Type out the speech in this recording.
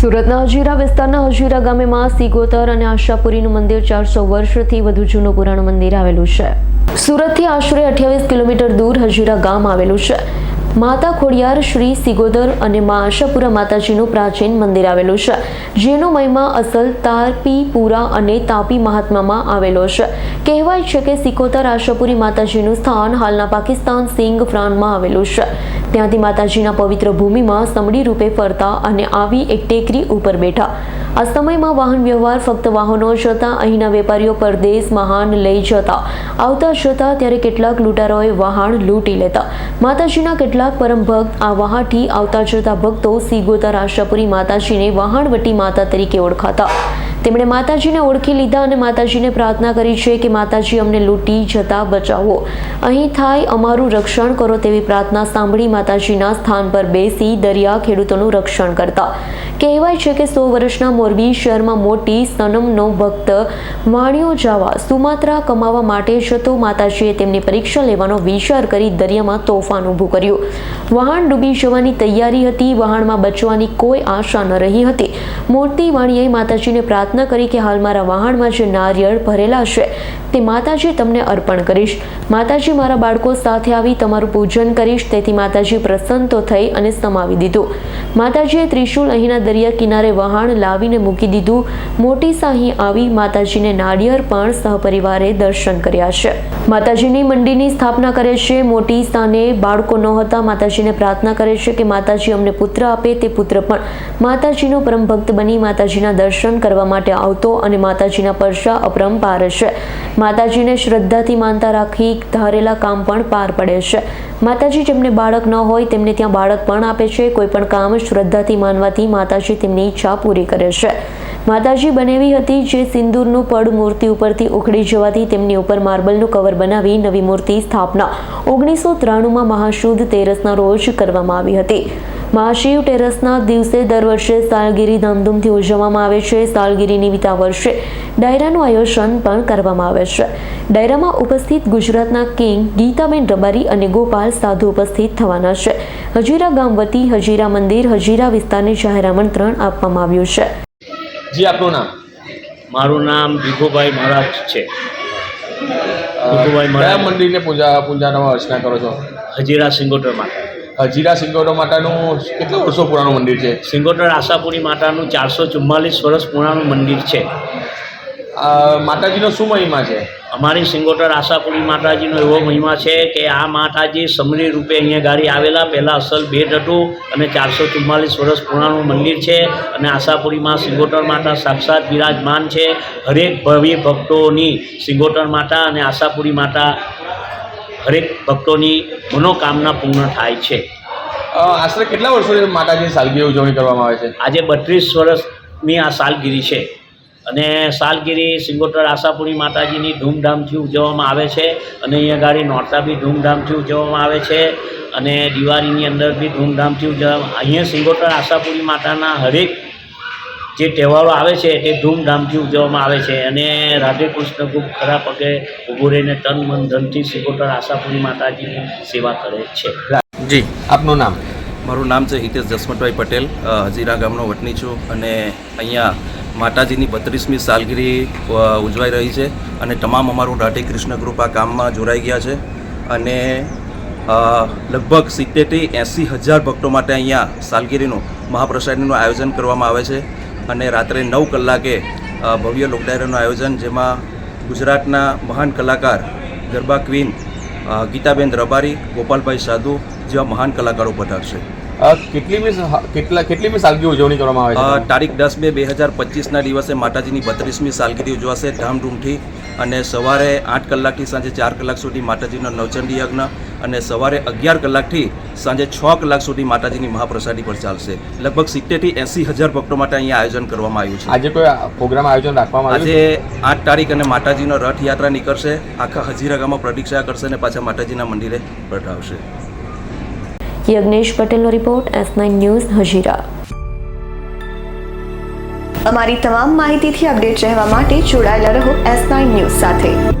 સુરતના હજીરા વિસ્તારના હજીરા ગામે માં સિગોતર અને આશાપુરીનું મંદિર ચારસો વર્ષથી વધુ જૂનું પુરાણ મંદિર આવેલું છે. સુરતથી આશરે અઠ્યાવીસ કિલોમીટર દૂર હજીરા ગામ આવેલું છે. માતા ખોડિયાર શ્રી સિગોદર અને મા આશાપુરા માતાજીનું પ્રાચીન મંદિર આવેલું છે. જેનો મહિમા અસલ તારપીપુરા અને તાપી મહાત્મામાં આવેલો છે. કહેવાય છે કે સિકોતર આશાપુરી માતાજીનું સ્થાન હાલના પાકિસ્તાન સિંગ ફ્રાનમાં આવેલું છે. ત્યાંથી માતાજીના પવિત્ર ભૂમિમાં સમડી રૂપે ફરતા અને આવી એક ટેકરી ઉપર બેઠા. આ સમયમાં વાહન વ્યવહાર ફક્ત વાહનો જતા અહીંના વેપારીઓ પરદેશ મહાન લઈ જતા. આવતા જતા ત્યારે કેટલાક લૂંટારોએ વહાણ લૂંટી લેતા. માતાજીના કેટલાક પરમ ભક્ત આ વહાણથી આવતા જતા ભક્તો સિગોતર આશાપુરી માતાજીને વહાણવટી માતા તરીકે ઓળખાતા. તેમણે માતાજીને ઓળખી લીધા અને માતાજીને પ્રાર્થના કરી છે કે માતાજી અમને લૂંટી જતા બચાવો. અહીં થાય અમારું રક્ષણ કરો તેવી પ્રાર્થના સાંભળી માતાજીના સ્થાન પર બેસી દરિયા ખેડૂતોનું રક્ષણ કરતા. કહેવાય છે કે સો વર્ષના મોરબી શહેરમાં મોટી સનમનો ભક્ત વાણિયો જાવા સુમાત્રા કમાવા માટે જતો માતાજીએ તેમની પરીક્ષા લેવાનો વિચાર કરી દરિયામાં તોફાન ઊભું કર્યું. વહાણ ડૂબી જવાની તૈયારી હતી. વહાણમાં બચવાની કોઈ આશા ન રહી હતી. મોટી વાણીએ માતાજીને પ્રાર્થના કરી કે હાલ મારા વહાણમાં જે નારિયેળ ભરેલા છે તે માતાજી તમને અર્પણ કરીશ. માતાજી મારા બાળકો સાથે આવી તમારું પૂજન કરીશ. તેથી માતાજી પ્રસન્ન તો થઈ અને સમાવી દીધું. માતાજીએ ત્રિશુલ અહીંના દરિયા કિનારે વહાણ લાવીને મૂકી દીધું. મોટી સાહી આવી માતાજીને નાળિયેર પણ સહપરિવારે દર્શન કર્યા છે. માતાજીની મંડીની સ્થાપના કરે છે. મોટી સ્થાને બાળકો ન હતા. માતાજીને પ્રાર્થના કરે છે કે માતાજી અમને પુત્ર આપે. તે પુત્ર પણ માતાજીનો પરમ ભક્ત બની માતાજીના દર્શન કરવા માટે આવતો અને માતાજીના પરશા અપરંપાર છે. માતાજીને શ્રદ્ધાથી માનતા રાખી ધારેલા કામ પણ પાર પડે છે. માતાજી, જેમને બાળક ન હોય, તેમને ત્યાં બાળક પણ આપે છે. કોઈ પણ કામ શ્રદ્ધાથી માનવાથી માતાજી તેમની ઈચ્છા પૂરી કરે છે. માતાજી બનેવી હતી જે સિંદૂરનું પડ મૂર્તિ ઉપરથી ઉખડી જવાથી તેમની ઉપર માર્બલનું કવર બનાવી નવી મૂર્તિ સ્થાપના. ઓગણીસો ત્રાણુંમાં મહાશુદ્ધ તેરસના રોજ કરવામાં આવી હતી. મહાશિવ ટેરસના દિવસે દર વર્ષે સાલગીરી ધામધૂમથી ઉજવવામાં આવે છે. સાલગીરી નિમિત્તા વર્ષે ડાયરાનું આયોજન પણ કરવામાં આવે છે. ડાયરામાં ઉપસ્થિત ગુજરાતના કિંગ ગીતાબેન રબારી અને ગોપાલ સાધુ ઉપસ્થિત થવાના છે. હજીરા ગામ વતી હજીરા મંદિર હજીરા વિસ્તારને જાહેર આમંત્રણ આપવામાં આવ્યું છે. જી આપનું નામ? મારું નામ ભીખુભાઈ મહારાજ છે. ભીખુભાઈ મહારાજ. મંદિરને પૂજા પૂજાનો અર્ચના કરો છો? હજીરા સિંગોટર માતા હજીરા સિંગોટો માતાનું કેટલા વર્ષો પુરાણું મંદિર છે? સિંગોટર આશાપુરી માતાનું ચારસો ચુમ્માલીસ વર્ષ પુરાણું મંદિર છે. માતાજીનો શું મહિમા છે? અમારી સિંગોટર આશાપુરી માતાજીનો એવો મહિમા છે કે આ માતાજી સમરી રૂપે અહીંયા ગાડી આવેલા. પહેલાં અસલ ભેટ હતું અને ચારસો ચુમ્માલીસ વર્ષ પુરાણું મંદિર છે અને આશાપુરીમાં સિંગોટર માતા સાક્ષાત બિરાજમાન છે. હરેક ભવ્ય ભક્તોની સિંગોટર માતા અને આશાપુરી માતા હરેક ભક્તોની મનોકામના પૂર્ણ થાય છે. આશરે કેટલા વર્ષોથી માતાજીની સાલગીરી ઉજવણી કરવામાં આવે છે? આજે બત્રીસ વર્ષની આ સાલગીરી છે અને સાલગીરી સિંગોટર આશાપુરી માતાજીની ધૂમધામથી ઉજવવામાં આવે છે અને અહીંયા ગાડી નોરતા બી ધૂમધામથી ઉજવવામાં આવે છે અને દિવાળીની અંદર બી ધૂમધામથી ઉજવવામાં અહીંયા સિંગોટર આશાપુરી માતાના હરેક જે તહેવારો આવે છે તે ધૂમધામથી ઉજવવામાં આવે છે. અને રાધે કૃષ્ણ ખૂબ ખરા પગે ઊભું રહીને તન મન ધનથી સિંગોટર આશાપુરી માતાજીની સેવા કરે છે. જી આપનું નામ? મારું નામ છે હિતેશ જસમતભાઈ પટેલ. હજીરા ગામનો વતની છું અને અહીંયા માતાજીની બત્રીસમી સાલગીરી ઉજવાઈ રહી છે અને તમામ અમારું રાધે કૃષ્ણ ગ્રુપ આ કામમાં જોડાઈ ગયા છે. અને લગભગ સિત્તેરથી એંસી હજાર ભક્તો માટે અહીંયા સાલગીરીનું મહાપ્રસાદીનું આયોજન કરવામાં આવે છે. અને રાત્રે નવ કલાકે ભવ્ય લોકડાયરાનું આયોજન, જેમાં ગુજરાતના મહાન કલાકાર ગરબા ક્વીન ગીતાબેન રબારી, ગોપાલભાઈ સાધુ જેવા મહાન કલાકારો પધારશે. કેટલીમી કેટલા કેટલીમી સાલગીરી ઉજવણી કરવામાં આવે છે? તારીખ દસ બે બે હજાર પચીસના દિવસે માતાજીની બત્રીસમી સાલગીરી ઉજવાશે ધામધૂમથી અને સવારે આઠ કલાકથી સાંજે ચાર કલાક સુધી માતાજીનો નવચંડી યજ્ઞ અને સવારે અગિયાર કલાકથી સાંજે છ કલાક સુધી માતાજીની મહાપ્રસાદી પર ચાલશે. લગભગ સિત્તેરથી એંસી હજાર ભક્તો માટે અહીંયા આયોજન કરવામાં આવ્યું છે. આજે કોઈ પ્રોગ્રામ આયોજન રાખવામાં આજે આઠ તારીખ અને માતાજીનો રથયાત્રા નીકળશે આખા હજીરા ગામમાં પ્રતીક્ષા કરશે અને પાછા માતાજીના મંદિરે પધારશે યજ્ઞેશ પટેલનો report S nine news Hazira. અમારી તમામ માહિતીથી અપડેટ રહેવા માટે જોડાયેલા રહો એસ નાઇન ન્યૂઝ સાથે.